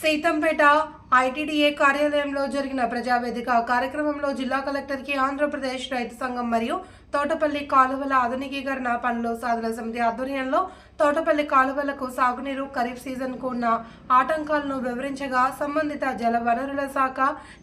Seethampeta ITDA కార్యాలయంలో జరిగిన ప్రజావేదిక కార్యక్రమంలో జిల్లా కలెక్టర్కి ఆంధ్రప్రదేశ్ రైతు సంఘం మరియు తోటపల్లి కాలువల ఆధునికీకరణ పనులు సాధన సమితి ఆధ్వర్యంలో తోటపల్లి కాలువలకు సాగునీరు ఖరీఫ్ సీజన్కు ఉన్న ఆటంకాలను వివరించగా సంబంధిత జల వనరుల శాఖ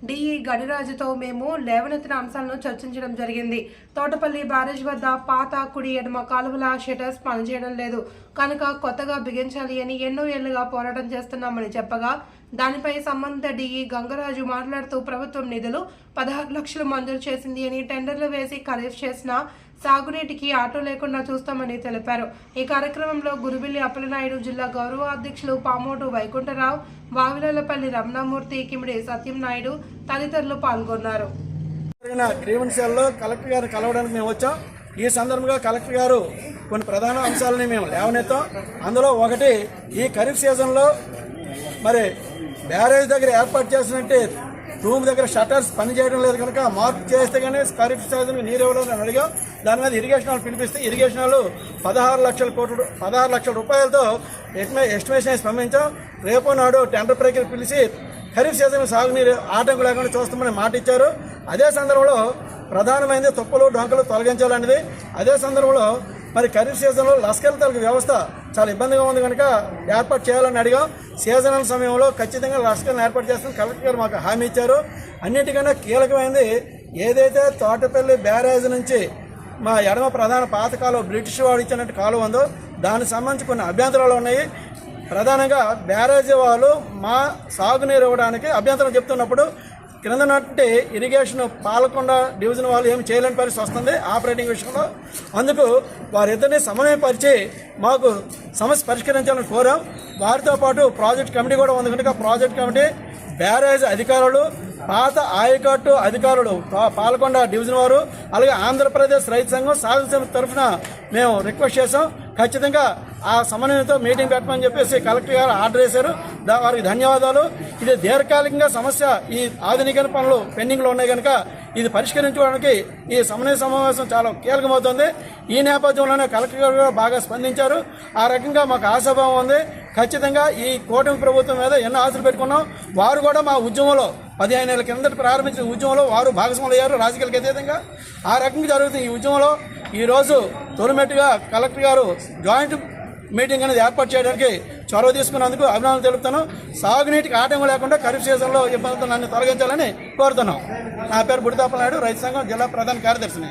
డిఈ గడిరాజుతో మేము లేవనెత్తిన అంశాలను చర్చించడం జరిగింది. తోటపల్లి బ్యారేజ్ వద్ద పాత కుడి ఎడమ కాలువల షటర్స్ పనిచేయడం లేదు. కనుక కొత్తగా బిగించాలి అని ఎన్నో ఏళ్ళుగా పోరాటం చేస్తున్నామని చెప్పగా దానిపై సంబంధిత డిఈ గంగరాజు మాట్లాడుతూ ప్రభుత్వం నిధులు పదహారు లక్షలు మంజూరు చేసింది అని టెండర్లు వేసి ఖరీఫ్ చేసిన సాగునీటికి ఆటో లేకుండా చూస్తామని తెలిపారు. ఈ కార్యక్రమంలో గురుబిల్లి అప్పలనాయుడు జిల్లా గౌరవ అధ్యక్షులు పామోటు వైకుంఠరావు వావిలపల్లి రమణమూర్తి కిమిడి సత్యం నాయుడు తదితరులు పాల్గొన్నారు. గ్రీవెన్సీల్లో కలెక్టర్ గారిని కలవడానికి మేము వచ్చాం. ఈ సందర్భంగా కలెక్టర్ గారు కొన్ని ప్రధాన అంశాలని మేము లేవనెత్తాం. అందులో ఒకటి ఈ ఖరీఫ్ సీజన్లో మరి బ్యారేజ్ దగ్గర ఏర్పాటు చేసినట్టే రూమ్ దగ్గర షట్టర్స్ పనిచేయడం లేదు కనుక మార్పు చేస్తే కానీ ఖరీఫ్ సీజన్ నీరు ఇవ్వడం అడిగాం. దాని మీద ఇరిగేషన్ వాళ్ళు పిలిపిస్తే ఇరిగేషన్ వాళ్ళు పదహారు లక్షల కోట్లు పదహారు లక్షల రూపాయలతో ఎస్టిమేషన్ వేసి పంపించాం. రేపు నాడు టెండర్ ప్రక్రియ పిలిచి ఖరీఫ్ సీజన్ సాగునీరు ఆటంకం లేకుండా చూస్తామని మాట ఇచ్చారు. అదే సందర్భంలో ప్రధానమైనది తుప్పలు డొంకలు తొలగించాలనేది అదే సందర్భంలో మరి ఖరీఫ్ సీజన్లో లస్కర్ తలక వ్యవస్థ చాలా ఇబ్బందిగా ఉంది కనుక ఏర్పాటు చేయాలని అడిగాం. సీజనల్ సమయంలో ఖచ్చితంగా లస్కర్ని ఏర్పాటు చేస్తామని కలెక్టర్ గారు మాకు హామీ ఇచ్చారు. అన్నిటికన్నా కీలకమైనది ఏదైతే తోటపల్లి బ్యారేజ్ నుంచి మా ఎడమ ప్రధాన పాత కాలువ బ్రిటిష్ వాడు ఇచ్చినట్టు కాలువ ఉందో దానికి సంబంధించి కొన్ని అభ్యంతరాలు ఉన్నాయి. ప్రధానంగా బ్యారేజీ వాళ్ళు మా సాగునీరు ఇవ్వడానికి అభ్యంతరం చెప్తున్నప్పుడు క్రింద నాటి ఇరిగేషన్ పాలకొండ డివిజన్ వాళ్ళు ఏమి చేయలేని పరిస్థితి వస్తుంది ఆపరేటింగ్ విషయంలో. అందుకు వారిద్దరిని సమన్వయపరిచి మాకు సమస్య పరిష్కరించాలని కోరాం. వారితో పాటు ప్రాజెక్ట్ కమిటీ కూడా ఉంది కనుక ప్రాజెక్ట్ కమిటీ బ్యారేజ్ అధికారులు పాత ఆయకట్టు అధికారులు పాలకొండ డివిజన్ వారు అలాగే ఆంధ్రప్రదేశ్ రైతు సంఘం సాధన సమితి తరఫున మేము రిక్వెస్ట్ చేసాం ఖచ్చితంగా ఆ సమన్వయంతో మీటింగ్ పెట్టమని చెప్పేసి కలెక్టర్ గారు ఆర్డర్ చేశారు దా- వారికి ధన్యవాదాలు. ఇది దీర్ఘకాలికంగా సమస్య. ఈ ఆధునికరణ పనులు పెండింగ్లో ఉన్నాయి కనుక ఇది పరిష్కరించుకోవడానికి ఈ సమన్వయ సమావేశం చాలా కీలకమవుతుంది. ఈ నేపథ్యంలోనే కలెక్టర్ గారు కూడా బాగా స్పందించారు. ఆ రకంగా మాకు ఆశాభావం ఉంది. ఖచ్చితంగా ఈ కూటమి ప్రభుత్వం మీద ఎన్నో ఆశలు పెట్టుకున్నాం. వారు కూడా మా ఉద్యమంలో పదిహేను ఏళ్ళ కిందట ప్రారంభించిన ఉద్యమంలో వారు భాగస్వాములు అయ్యారు. రాజకీయాలకు అతీతంగా ఆ రకంగా జరుగుతున్న ఈ ఉద్యమంలో ఈరోజు తొలిమెట్టుగా కలెక్టర్ గారు జాయింట్ మీటింగ్ అనేది ఏర్పాటు చేయడానికి చొరవ తీసుకున్నందుకు అభినందనలు తెలుపుతాను. సాగునీటికి ఆటంకం లేకుండా ఖరీఫ్ సీజన్లో ఇబ్బందులు నన్ను తొలగించాలని కోరుతున్నాం. నా పేరు బుడితాపల నాయుడు. రైతు సంఘం జిల్లా ప్రధాన కార్యదర్శిని.